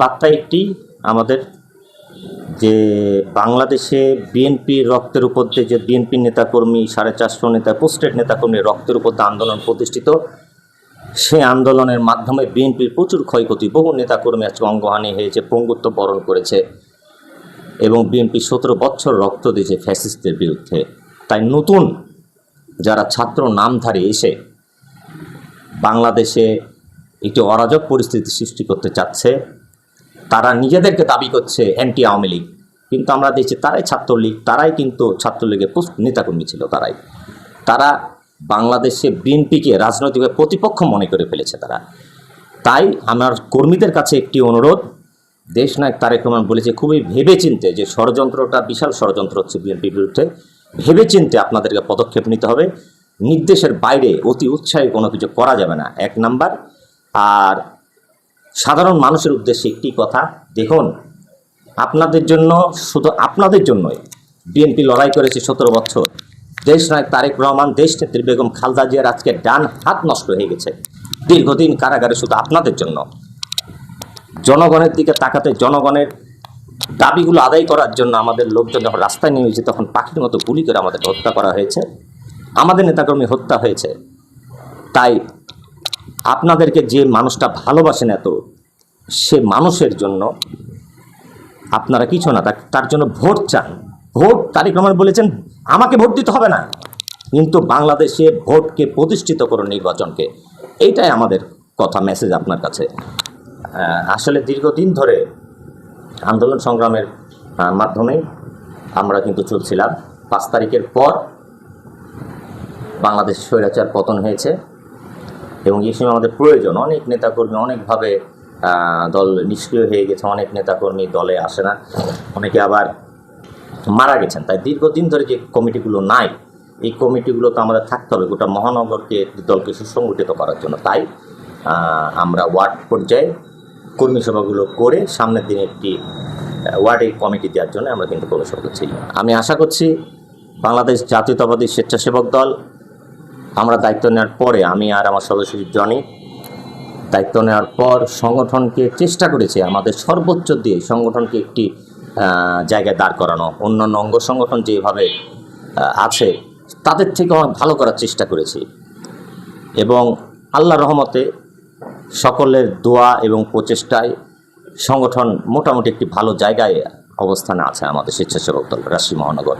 বার্তা একটি, আমাদের যে বাংলাদেশে বিএনপির রক্তের উপর দিয়ে যে বিএনপির নেতাকর্মী, সাড়ে চারশো নেতা, পোস্টেড নেতাকর্মী রক্তের উপর আন্দোলন প্রতিষ্ঠিত সেই আন্দোলনের মাধ্যমে বিএনপির প্রচুর ক্ষয়ক্ষতি। বহু নেতাকর্মী আজকে অঙ্গহানি হয়েছে, পঙ্গুত্ব বরণ করেছে এবং বিএনপি সতেরো বছর রক্ত দিয়েছে ফ্যাসিস্টদের বিরুদ্ধে। তাই নতুন যারা ছাত্র নামধারী এসে বাংলাদেশে একটি অরাজক পরিস্থিতি সৃষ্টি করতে চাচ্ছে। তারা নিজেদেরকে দাবি করছে অ্যান্টি আওয়ামী লীগ। কিন্তু আমরা দেখছি তারাই ছাত্রলীগ, তারাই কিন্তু ছাত্রলীগের নেতাকর্মী ছিল তারাই। তারা বাংলাদেশে বিএনপিকে রাজনৈতিকভাবে প্রতিপক্ষ মনে করে ফেলেছে তারা। তাই আমার কর্মীদের কাছে একটি অনুরোধ, দেশ নায়ক তারেক রহমান বলেছে, খুবই ভেবেচিন্তে যে ষড়যন্ত্রটা বিশাল ষড়যন্ত্র হচ্ছে বিএনপির বিরুদ্ধে, ভেবেচিন্তে আপনাদেরকে পদক্ষেপ নিতে হবে। নির্দেশের বাইরে অতি উৎসাহী কোনো কিছু করা যাবে না। এক নাম্বার আর সাধারণ মানুষের উদ্দেশ্যে একটি কথা, দেখুন, আপনাদের জন্য, শুধু আপনাদের জন্যই বিএনপি লড়াই করেছে সতেরো বছর। দেশ নায়ক তারেক রহমান, দেশ নেত্রী বেগম খালদা জিয়ার আজকে ডান হাত নষ্ট হয়ে গেছে। দীর্ঘদিন কারাগারে শুধু আপনাদের জন্য। জনগণের দিকে তাকাতে জনগণের দাবিগুলো আদায় করার জন্য আমাদের লোকজন যখন রাস্তায় নেমেছে তখন পাখির মতো গুলি করে আমাদের হত্যা করা হয়েছে। আমাদের নেতাকর্মী হত্যা হয়েছে। তাই আপনাদেরকে যে মানুষটা ভালোবাসেন এত সে মানুষের জন্য আপনারা কিছু না তার- জন্য ভোট চান। ভোট তারিক রহমান বলেছেন আমাকে ভোট দিতে হবে না। কিন্তু বাংলাদেশে ভোটকে প্রতিষ্ঠিত করুন নির্বাচনকে। এইটাই আমাদের কথা মেসেজ আপনার কাছে। আসলে দীর্ঘদিন ধরে আন্দোলন সংগ্রামের আহ, মাধ্যমেই আমরা কিন্তু চলছিলাম। পাঁচ তারিখের পর বাংলাদেশ স্বৈরাচার পতন হয়েছে। এবং এই সময় আমাদের প্রয়োজন। অনেক নেতাকর্মী অনেকভাবে দল নিষ্ক্রিয় হয়ে গেছে, অনেক নেতাকর্মী দলে আসে না। অনেকে আবার মারা গেছেন। তাই দীর্ঘদিন ধরে যে কমিটিগুলো নাই, এই কমিটিগুলো তো আমাদের থাকতে হবে। গোটা মহানগরকে, দলকে সুসংগঠিত করার জন্য। তাই আমরা ওয়ার্ড পর্যায়ে কর্মী সভাগুলো করে সামনের দিনে একটি ওয়ার্ডে কমিটি দেওয়ার জন্য আমরা কিন্তু কর্মী সভা করছি। আমি আশা করছি বাংলাদেশ জাতীয়তাবাদী স্বেচ্ছাসেবক দল আমরা দায়িত্ব নেওয়ার পরে আমি আর আমার সদস্য জনি দায়িত্ব নেওয়ার পর সংগঠনকে চেষ্টা করেছে আমাদের সর্বোচ্চ দিয়ে সংগঠনকে একটি জায়গায় দাঁড় করানো। অন্যান্য অঙ্গ সংগঠন যেভাবে আছে, তাদের থেকে অনেক ভালো করার চেষ্টা করেছি। এবং আল্লাহ রহমতে সকলের দোয়া এবং প্রচেষ্টায় সংগঠন মোটামুটি একটি ভালো জায়গায় অবস্থানে আছে আমাদের স্বেচ্ছাসেবক দল রাশি মহানগর।